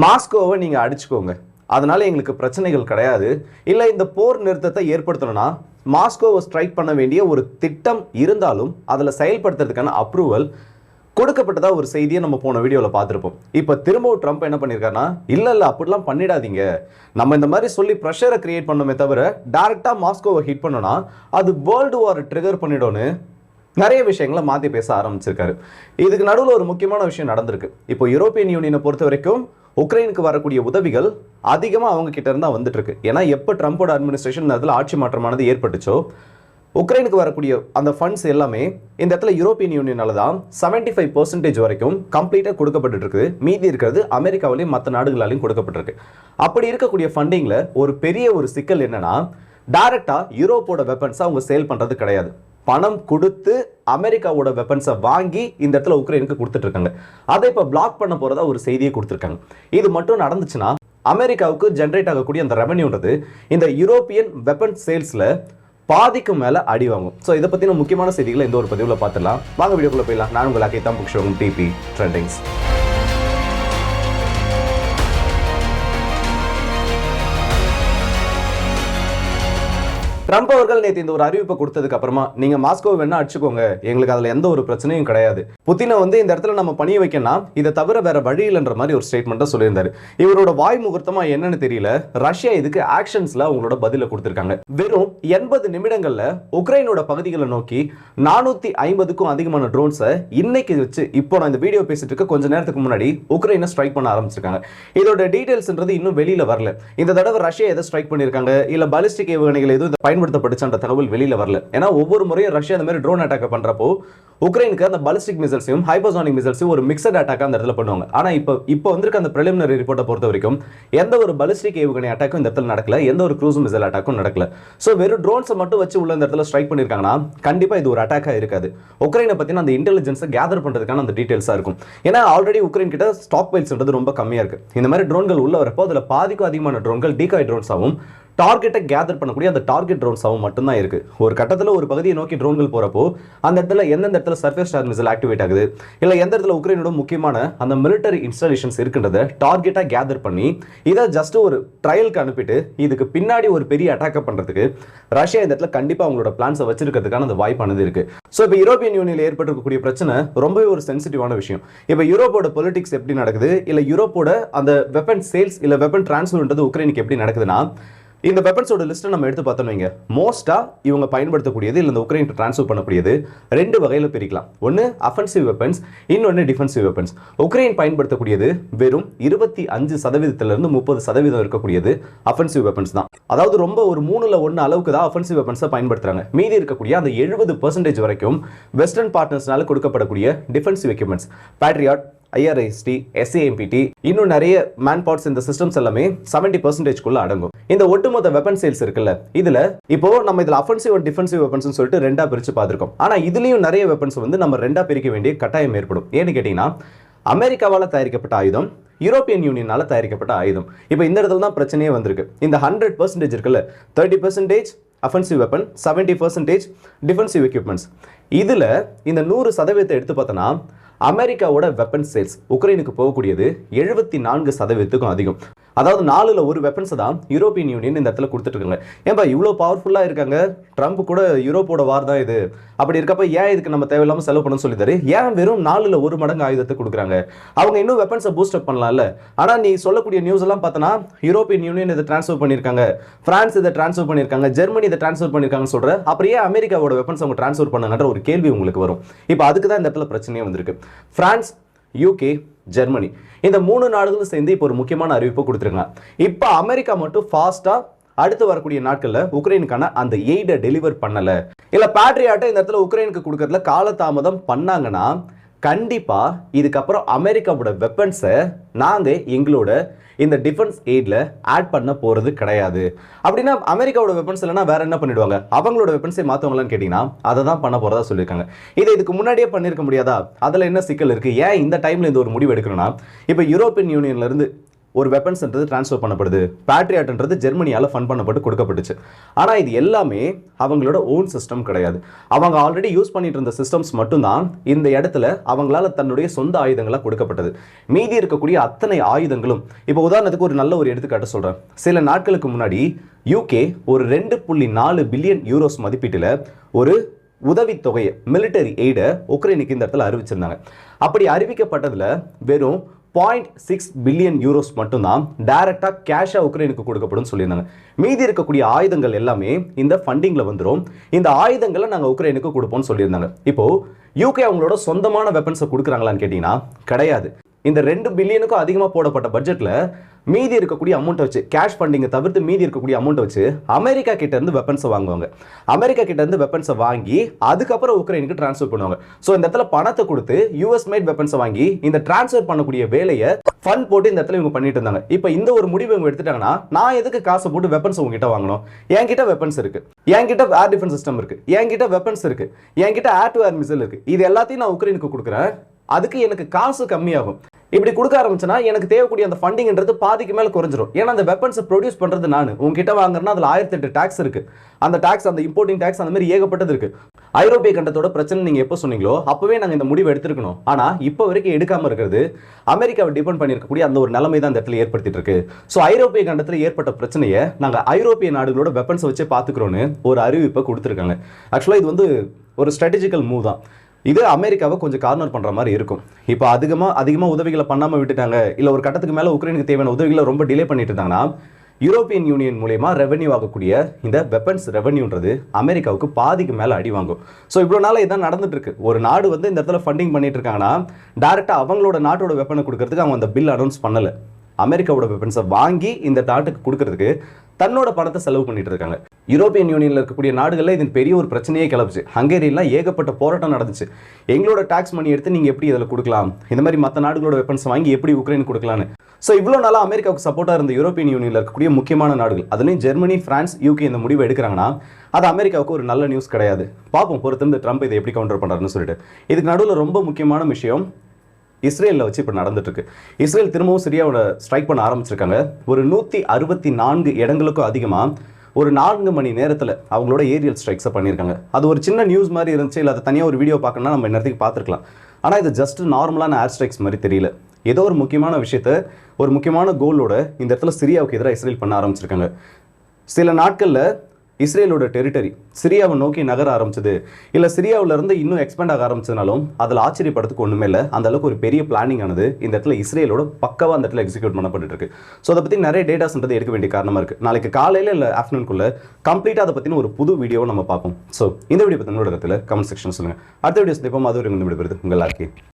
மாஸ்கோவை நீங்கள் அடிச்சுக்கோங்க. அதனால் எங்களுக்கு பிரச்சனைகள் கிடையாது. இல்லை இந்த போர் நிறுத்தத்தை ஏற்படுத்தணும்னா மாஸ்கோவை ஸ்ட்ரைக் பண்ண வேண்டிய ஒரு திட்டம் இருந்தாலும் அதில் செயல்படுத்துறதுக்கான அப்ரூவல் கொடுக்கப்பட்டதாக ஒரு செய்தியை நம்ம போன வீடியோவில் பார்த்துருப்போம். இப்போ திரும்பவும் ட்ரம்ப் என்ன பண்ணியிருக்காருன்னா இல்லை இல்லை அப்படிலாம் பண்ணிடாதீங்க. நம்ம இந்த மாதிரி சொல்லி ப்ரெஷரை கிரியேட் பண்ணோமே தவிர டேரெக்டாக மாஸ்கோவை ஹிட் பண்ணோன்னா அது வேர்ல்டு வார் ட்ரிகர் பண்ணிடோன்னு நிறைய விஷயங்களை மாற்றி பேச ஆரம்பிச்சிருக்காரு. இதுக்கு நடுவில் ஒரு முக்கியமான விஷயம் நடந்திருக்கு. இப்போ யூரோப்பியன் யூனியனை பொறுத்த வரைக்கும் உக்ரைனுக்கு வரக்கூடிய உதவிகள் அதிகமாக அவங்க கிட்ட இருந்தால் வந்துட்டு இருக்கு ஏன்னா எப்போ ட்ரம்போட அட்மினிஸ்ட்ரேஷன் அதில் ஆட்சி மாற்றமானது ஏற்பட்டுச்சோ உக்ரைனுக்கு வரக்கூடிய அந்த ஃபண்ட்ஸ் எல்லாமே இந்த இடத்துல யூரோப்பியன் யூனியனால தான் செவன்டி ஃபைவ் பர்சன்டேஜ் வரைக்கும் கம்ப்ளீட்டாக கொடுக்கப்பட்டு இருக்குது மீதி இருக்கிறது அமெரிக்காவிலையும் மற்ற நாடுகளாலையும் கொடுக்கப்பட்டிருக்கு. அப்படி இருக்கக்கூடிய ஃபண்டிங்கில் ஒரு பெரிய ஒரு சிக்கல் என்னன்னா டைரக்டாக யூரோப்போட வெப்பன்ஸை அவங்க சேல் பண்ணுறது கிடையாது. பணம் கொடுத்து அமெரிக்காவோட வெப்பன்ஸை வாங்கி இந்த இடத்துல உக்ரைனுக்கு கொடுத்துட்ருக்காங்க. அதை இப்போ பிளாக் பண்ண போகிறதா ஒரு செய்தியை கொடுத்துருக்காங்க. இது மட்டும் நடந்துச்சுன்னா அமெரிக்காவுக்கு ஜென்ரேட் ஆகக்கூடிய அந்த ரெவன்யூன்றது இந்த யூரோப்பியன் வெப்பன் சேல்ஸில் பாதிக்கு மேலே அடி வாங்கும். ஸோ இதை பற்றின முக்கியமான செய்திகளை இந்த ஒரு பதிவில் பார்த்துடலாம். வாங்க வீடியோக்குள்ள போயிடலாம். நான் உங்கள் அக்கை தான் புக்ஷோகம் டிபி ட்ரெண்டிங்ஸ் ட்ரம்ப் அவர்கள் நேற்று இந்த ஒரு அறிவிப்பை கொடுத்ததுக்கு அப்புறமா நீங்க மாஸ்கோ வேணா அடிச்சுக்கோங்க. எங்களுக்கு அதுல எந்த ஒரு பிரச்சனையும் கிடையாது. புத்தினை வந்து இந்த இடத்துல நம்ம பணிய வைக்கணும் இதை தவிர வேற வழி இல்லைன்ற மாதிரி ஒரு ஸ்டேட்மெண்ட்டை சொல்லியிருந்தாரு. இவரோட வாய் முகூர்த்தமா என்னன்னு தெரியல. ரஷ்யா இதுக்கு ஆக்ஷன்ஸ்ல அவங்களோட பதில கொடுத்திருக்காங்க. வெறும் எண்பது நிமிடங்கள்ல உக்ரைனோட பகுதிகளை நோக்கி நானூத்தி ஐம்பதுக்கும் அதிகமான ட்ரோன்ஸை இன்னைக்கு வச்சு இப்போ நான் இந்த வீடியோ பேசிட்டு இருக்க கொஞ்ச நேரத்துக்கு முன்னாடி உக்ரைனை ஸ்ட்ரைக் பண்ண ஆரம்பிச்சிருக்காங்க. இதோட டீடைல்ஸ்ன்றது இன்னும் வெளியில வரல. இந்த தடவை ரஷ்யா எதை ஸ்ட்ரைக் பண்ணியிருக்காங்க? இல்ல பாலிஸ்டிக் ஏவுகணைகள் எதுவும் இதை பயன்படுத்தப்பட்டுச்சுன்ற தகவல் வெளியில வரல. ஏன்னா ஒவ்வொரு முறையும் ரஷ்யா இந்த மாதிரி ட்ரோன் அட்டாக் பண்றப்போ உக்ரைனுக்கு அந்த பாலிஸ்டிக் மிசல்ஸையும் ஹைபர்சானிக் மிசல்ஸையும் ஒரு மிக்சட் அட்டாக் அந்த இடத்துல பண்ணுவாங்க. ஆனால் இப்போ இப்போ வந்திருக்க அந்த preliminary ரிப்போர்ட்டை பொறுத்த வரைக்கும் எந்த ஒரு பாலிஸ்டிக் ஏவுகணை அட்டாக்கும் இந்த இடத்துல நடக்கல எந்த ஒரு க்ரூஸ் மிசைல் அட்டாக்கும் நடக்கல. ஸோ வெறும் ட்ரோன்ஸை மட்டும் வச்சு உள்ள இந்த இடத்துல ஸ்ட்ரைக் பண்ணியிருக்காங்கன்னா கண்டிப்பா இது ஒரு அட்டாக்காக இருக்காது. உக்ரைனை பத்தின அந்த இன்டெலிஜென்ஸை கேதர் பண்றதுக்கான அந்த டீட்டெயில்ஸாக இருக்கும். ஏன்னா ஆல்ரெடி உக்ரைன் கிட்ட ஸ்டாக் பைல்ஸ்ன்றது ரொம்ப கம்மியா இருக்கு. இந்த மாதிரி ட்ரோன்கள் உள்ள வரப்போ அதுல பாதிக்கும் அதிகமான ட்ரோன்கள் டீகாய் ட்ரோன்ஸாகவும் டார்கெட்டை கேதர் பண்ணக்கூடிய அந்த டார்கெட் ட்ரோன்ஸாகவும் மட்டும்தான் இருக்கு. ஒரு கட்டத்தில் ஒரு பகுதியை நோக்கி ட்ரோன்கள் போறப்போ அந்த இடத்துல எந்தெந்த இடத்துல சர்ஃபேஸ் ஸ்டார் மிசைல் ஆக்டிவேட் ஆகுது? இல்லை எந்த இடத்துல உக்ரைனோட முக்கியமான அந்த மிலிட்டரி இன்ஸ்டாலேஷன்ஸ் இருக்குன்றத டார்கெட்டாக கேதர் பண்ணி இதை ஜஸ்ட் ஒரு ட்ரையலுக்கு அனுப்பிட்டு இதுக்கு பின்னாடி ஒரு பெரிய அட்டாக்கை பண்றதுக்கு ரஷ்யா இந்த இடத்துல கண்டிப்பாக அவங்களோட பிளான்ஸை வச்சிருக்கிறதுக்கான அந்த வாய்ப்பானது இருக்கு. ஸோ இப்போ யூரோப்பியன் யூனியனில் ஏற்பட்டிருக்கக்கூடிய பிரச்சனை ரொம்பவே ஒரு சென்சிட்டிவான விஷயம். இப்போ யூரோப்போட பொலிட்டிக்ஸ் எப்படி நடக்குது? இல்லை யூரோப்போட அந்த வெப்பன் சேல்ஸ் இல்லை வெப்பன் டிரான்ஸ்ஃபர்ன்றது உக்ரைனுக்கு எப்படி நடக்குதுன்னா இந்த வெப்பன்ஸோட லிஸ்ட்டை நம்ம எடுத்து பார்த்தோம் வைங்க. மோஸ்ட்டாக இவங்க பயன்படுத்தக்கூடியது இல்லை இந்த உக்ரைன் ட்ரான்ஸ்ஃபர் பண்ணக்கூடியது ரெண்டு வகையில் பிரிக்கலாம். ஒன்று அஃபென்சிவ் வெப்பன்ஸ் இன்னொன்று டிஃபென்சிவ் வெப்பன்ஸ் உக்ரைன் பயன்படுத்தக்கூடியது வெறும் இருபத்தி அஞ்சு சதவீதத்திலிருந்து முப்பது சதவீதம் இருக்கக்கூடியது அஃபென்சிவ் வெப்பன்ஸ் தான். அதாவது ரொம்ப ஒரு மூணுல ஒன்று அளவுக்கு தான் அஃபென்சிவ் வெப்பன்ஸை பயன்படுத்துகிறாங்க மீதி இருக்கக்கூடிய அந்த எழுபது பர்சன்டேஜ் வரைக்கும் வெஸ்டர்ன் பார்ட்னர்ஸ்னால கொடுக்கப்படக்கூடிய defensive equipments Patriot IRIST SAMPT இன்னும் நிறைய மேன் பார்ட்ஸ் இந்த சிஸ்டம்ஸ் எல்லாமே செவன்டி பர்சன்டேஜ்குள்ளே அடங்கும். இந்த ஒட்டுமொத்த வெப்பன் சேல்ஸ் இருக்குல்ல இதுல இப்போ நம்ம இதுல அஃபென்சிவ் அண்ட் டிஃபென்சிவ் வெப்பன்ஸ் சொல்லிட்டு ரெண்டா பிரிச்சு பார்த்திருக்கோம். ஆனா இதுலயும் நிறைய வெப்பன்ஸ் வந்து நம்ம ரெண்டா பிரிக்க வேண்டிய கட்டாயம் ஏற்படும். ஏன்னு கேட்டீங்கன்னா அமெரிக்காவால் தயாரிக்கப்பட்ட ஆயுதம் யூரோப்பியன் யூனியனால் தயாரிக்கப்பட்ட ஆயுதம். இப்போ இந்த இடத்துல தான் பிரச்சனையே வந்திருக்கு. இந்த ஹண்ட்ரட் பர்சன்டேஜ் இருக்குல்ல thirty percentage offensive weapon seventy percentage defensive equipments இதில் இந்த நூறு சதவீதத்தை எடுத்து பார்த்தோன்னா அமெரிக்காவோட வெப்பன் சேல்ஸ் உக்ரைனுக்கு போகக்கூடியது எழுபத்தி நான்கு சதவீதத்துக்கும் அதிகம். அதாவது நாலுல ஒரு வெப்பன்ஸை தான் யூரோப்பியன் யூனியன் இந்த இடத்துல கொடுத்துட்டு இருக்காங்க. ஏன்பா இவ்வளோ பவர்ஃபுல்லாக இருக்காங்க? ட்ரம்ப் கூட யூரோப்போட வார் தான் இது. அப்படி இருக்கப்ப ஏன் இதுக்கு நம்ம தேவையில்லாமல் செலவு பண்ண சொல்லித்தாரு ஏன் வெறும் நாலுல ஒரு மடங்கு ஆயுதத்தை கொடுக்குறாங்க? அவங்க இன்னும் வெப்பன்ஸை பூஸ்ட் அப் பண்ணலாம்ல? ஆனால் நீ சொல்லக்கூடிய நியூஸ் எல்லாம் பார்த்தனா யூரோப்பியன் யூனியன் இதை ட்ரான்ஸ்ஃபர் பண்ணியிருக்காங்க. பிரான்ஸ் இதை டிரான்ஸ்ஃபர் பண்ணியிருக்காங்க. ஜெர்மனி இதை ட்ரான்ஸ்ஃபர் பண்ணியிருக்காங்கன்னு சொல்கிற அப்புறம் ஏன் அமெரிக்காவோட வெப்பன்ஸ் அவங்க ட்ரான்ஸ்ஃபர் பண்ணுங்கன்ற ஒரு கேள்வி உங்களுக்கு வரும். இப்போ அதுக்கு தான் இந்த இடத்துல பிரச்சனையே வந்திருக்கு. France UK Germany. இந்த மூணு நாடுகளும் சேர்ந்து இப்போ ஒரு முக்கியமான அறிவிப்பு கொடுத்துருக்காங்க. இப்போ அமெரிக்கா மட்டும் ஃபாஸ்டா அடுத்து வரக்கூடிய நாட்களில் உக்ரைனுக்கான அந்த எய்டை டெலிவர் பண்ணல. இல்ல பேட்ரியாட்டை இந்த இடத்துல உக்ரைனுக்கு கொடுக்கறதுல காலதாமதம் பண்ணாங்கன்னா கண்டிப்பாக இதுக்கப்புறம் அமெரிக்காவோட வெப்பன்ஸை நாங்கள் எங்களோட இந்த டிஃபென்ஸ் எய்டில் ஆட் பண்ண போகிறது கிடையாது. அப்படின்னா அமெரிக்காவோட வெப்பன்ஸ் இல்லைன்னா வேறு என்ன பண்ணிடுவாங்க? அவங்களோட வெப்பன்ஸை மாற்றுவாங்களான்னு கேட்டிங்கன்னா அதை தான் பண்ண போகிறதா சொல்லியிருக்காங்க. இதை இதுக்கு முன்னாடியே பண்ணியிருக்க முடியாதா? அதில் என்ன சிக்கல் இருக்குது ஏன் இந்த டைமில் இந்த ஒரு முடிவு எடுக்கணும்னா இப்போ யூரோப்பியன் யூனியன்லேருந்து ஒரு வெப்பன்ஸ்ன்றது ட்ரான்ஸ்ஃபர் பண்ணப்படுது. பேட்ரியாட்ன்றது ஜெர்மனியால் ஃபண்ட் பண்ணப்பட்டு கொடுக்கப்பட்டுச்சு. ஆனால் இது எல்லாமே அவங்களோட ஓன் சிஸ்டம் கிடையாது. அவங்க ஆல்ரெடி யூஸ் பண்ணிட்டு இருந்த சிஸ்டம்ஸ் மட்டும்தான் இந்த இடத்துல அவங்களால தன்னுடைய சொந்த ஆயுதங்களாக கொடுக்கப்பட்டது. மீதி இருக்கக்கூடிய அத்தனை ஆயுதங்களும் இப்போ உதாரணத்துக்கு ஒரு நல்ல ஒரு எடுத்துக்காட்டு சொல்கிறேன் சில நாட்களுக்கு முன்னாடி யூகே ஒரு ரெண்டு புள்ளி நாலு பில்லியன் யூரோஸ் மதிப்பீட்டில் ஒரு உதவித்தொகையை மிலிட்டரி எய்டை உக்ரைனுக்கு இந்த இடத்துல அறிவிச்சிருந்தாங்க. அப்படி அறிவிக்கப்பட்டதில் வெறும் பாயிண்ட் சிக்ஸ் பில்லியன் யூரோஸ் மட்டும்தான் டைரக்டாக கேஷாக உக்ரைனுக்கு கொடுக்கப்படும் சொல்லியிருந்தாங்க. மீதி இருக்கக்கூடிய ஆயுதங்கள் எல்லாமே இந்த ஃபண்டிங்கில் வந்துடும் இந்த ஆயுதங்களை நாங்கள் உக்ரைனுக்கு கொடுப்போம்னு சொல்லியிருந்தாங்க. இப்போது யூகே அவங்களோட சொந்தமான வெப்பன்ஸை கொடுக்குறாங்களான்னு கேட்டிங்கன்னா கிடையாது. இந்த ரெண்டு பில்லியனுக்கும் அதிகமாக போடப்பட்ட பட்ஜெட்டில் மீதி இருக்கக்கூடிய அமௌண்ட்டை வச்சு கேஷ் ஃபண்டிங்கை தவிர்த்து மீதி இருக்கக்கூடிய அமௌண்ட்டை வச்சு அமெரிக்கா கிட்டேருந்து வெப்பன்ஸை வாங்குவாங்க. அமெரிக்கா கிட்டேருந்து வெப்பன்ஸை வாங்கி அதுக்கப்புறம் உக்ரைனுக்கு ட்ரான்ஸ்ஃபர் பண்ணுவாங்க. ஸோ இந்த இடத்துல பணத்தை கொடுத்து யூஎஸ் மேட் வெப்பன்ஸை வாங்கி இந்த ட்ரான்ஸ்ஃபர் பண்ணக்கூடிய வேலையை ஃபண்ட் போட்டு இந்த இடத்துல இவங்க பண்ணிட்டு இருந்தாங்க. இப்போ இந்த ஒரு முடிவு இவங்க எடுத்துட்டாங்கன்னா நான் எதுக்கு காசை போட்டு வெப்பன்ஸ் உங்ககிட்ட வாங்கணும்? என்கிட்ட வெப்பன்ஸ் இருக்கு. என்கிட்ட ஏர் டிஃபென்ஸ் சிஸ்டம் இருக்கு. என்கிட்ட வெப்பன்ஸ் இருக்கு. என்கிட்ட ஏர் டு ஏர் மிசைல் இருக்கு. இது எல்லாத்தையும் நான் உக்ரைனுக்கு கொடுக்குறேன். அதுக்கு எனக்கு காசு கம்மியாகும். இப்படி கொடுக்க ஆரம்பிச்சுன்னா எனக்கு தேவைக்கூடிய அந்த ஃபண்டிங்ன்றது பாதிக்கு மேலே குறைஞ்சிரும். ஏன்னா அந்த வெப்பன்ஸை ப்ரொடியூஸ் பண்ணுறது நான். உங்ககிட்ட வாங்குறேன்னா அதில் ஆயிரத்தி எட்டு டேக்ஸ் இருக்கு. அந்த டேக்ஸ் அந்த இம்போர்ட்டிங் டேக்ஸ் அந்த மாதிரி ஏகப்பட்டது இருக்கு. ஐரோப்பிய கண்டத்தோட பிரச்சனை நீங்கள் எப்போ சொன்னீங்களோ அப்போவே நாங்கள் இந்த முடிவு எடுத்திருக்கணும். ஆனால் இப்போ வரைக்கும் எடுக்காமல் இருக்கிறது அமெரிக்காவை டிபெண்ட் பண்ணியிருக்கக்கூடிய அந்த ஒரு நிலைமை தான் இந்த இடத்துல ஏற்படுத்திட்டு இருக்கு. ஸோ ஐரோப்பிய கண்டத்தில் ஏற்பட்ட பிரச்சனையை நாங்கள் ஐரோப்பிய நாடுகளோட வெப்பன்ஸை வச்சே பார்த்துக்கிறோன்னு ஒரு அறிவிப்பை கொடுத்துருக்காங்க. ஆக்சுவலாக இது வந்து ஒரு ஸ்ட்ராட்டஜிக்கல் மூவ் தான். இது அமெரிக்காவை கொஞ்சம் கார்னர் பண்ணுற மாதிரி இருக்கும். இப்போ அதிகமாக அதிகமாக உதவிகளை பண்ணாமல் விட்டுட்டாங்க இல்லை ஒரு கட்டத்துக்கு மேலே உக்ரைனுக்கு தேவையான உதவிகளை ரொம்ப டிலே பண்ணிட்டு இருந்தாங்கன்னா யூரோப்பியன் யூனியன் மூலயமா ரெவென்யூ ஆகக்கூடிய இந்த வெப்பன்ஸ் ரெவென்யூன்றது அமெரிக்காவுக்கு பாதிக்கு மேலே அடி வாங்கும். ஸோ இவ்வளோ நாள் இதான் நடந்துட்டு இருக்கு. ஒரு நாடு வந்து இந்த இடத்துல ஃபண்டிங் பண்ணிட்டு இருக்காங்கன்னா டேரெக்டாக அவங்களோட நாட்டோட வெப்பனை கொடுக்கறதுக்கு அவங்க அந்த பில் அனௌன்ஸ் பண்ணலை. அமெரிக்காவோட வெப்பன்ஸை வாங்கி இந்த நாட்டுக்கு கொடுக்கறதுக்கு தன்னோட பணத்தை செலவு பண்ணிட்டு இருக்காங்க. யூரோப்பியன் யூனியன்ல இருக்கக்கூடிய நாடுகளில் இது பெரிய ஒரு பிரச்சனையே கிளப்புச்சு. ஹங்கேரியில் ஏகப்பட்ட போராட்டம் நடந்துச்சு. எங்களோட டாக்ஸ் மணி எடுத்து நீங்கள் எப்படி இதில் கொடுக்கலாம்? இந்த மாதிரி மற்ற நாடுகளோட வெப்பன்ஸ் வாங்கி எப்படி உக்ரைன் கொடுக்கலான்னு ஸோ இவ்வளோ நாளாக அமெரிக்காவுக்கு சப்போர்ட்டாக இருந்த யூரோப்பியன் யூனியனில் இருக்கக்கூடிய முக்கியமான நாடுகள் அதுலேயும் ஜெர்மனி பிரான்ஸ் யூகே இந்த முடிவு எடுக்கிறாங்கன்னா அது அமெரிக்காவுக்கு ஒரு நல்ல நியூஸ் கிடையாது. பார்ப்போம் பொறுத்திருந்து ட்ரம்ப் இதை எப்படி கவுண்டர் பண்ணுறாருன்னு சொல்லிட்டு. இதுக்கு நடுவில் ரொம்ப முக்கியமான விஷயம் இஸ்ரேலில் வச்சு இப்போ நடந்துட்டுருக்கு. இஸ்ரேல் திரும்பவும் சிரியாவோட ஸ்ட்ரைக் பண்ண ஆரம்பிச்சிருக்காங்க. ஒரு நூற்றி அறுபத்தி நான்கு இடங்களுக்கும் அதிகமாக ஒரு நான்கு மணி நேரத்தில் அவங்களோட ஏரியல் ஸ்ட்ரைக்ஸை பண்ணியிருக்காங்க. அது ஒரு சின்ன நியூஸ் மாதிரி இருந்துச்சு. இல்லை அதை தனியாக ஒரு வீடியோ பார்க்கணும்னா நம்ம நேரத்துக்கு பார்த்துருக்கலாம். ஆனால் இது ஜஸ்ட் நார்மலான ஏர் ஸ்ட்ரைக்ஸ் மாதிரி தெரியல. ஏதோ ஒரு முக்கியமான விஷயத்த ஒரு முக்கியமான கோலோட இந்த இடத்துல சிரியாவுக்கு எதிராக இஸ்ரேல் பண்ண ஆரம்பிச்சிருக்காங்க. சில நாட்களில் இஸ்ரேலோட டெரிட்டரி சிரியாவை நோக்கி நகர ஆரம்பிச்சது. இல்லை சிரியாவிலேருந்து இன்னும் எக்ஸ்பேண்ட் ஆக ஆரம்பிச்சதுனாலும் அதில் ஆச்சரியப்படுறதுக்கு ஒன்றுமே இல்லை. அந்த அளவுக்கு ஒரு பெரிய பிளானிங் ஆனது இந்த இடத்துல இஸ்ரேலோட பக்கவாக அந்த இடத்துல எக்ஸிக்யூட் பண்ணப்பட்டு இருக்கு ஸோ அதை பற்றி நிறைய டேட்டாஸ்ன்றது எடுக்க வேண்டிய காரணமாக இருக்குது நாளைக்கு காலையில் இல்லை ஆஃப்டர்நூன்குள்ளே கம்ப்ளீட்டாக அதை பற்றின ஒரு புது வீடியோவை நம்ம பார்ப்போம். ஸோ இந்த வீடியோ பற்றி உங்களோட கமெண்ட் செக்ஷன் சொல்லுங்கள் அடுத்த வீடியோ சந்திப்போம். அது ஒரு விடுபடுது உங்கள் எல்லாருக்கும்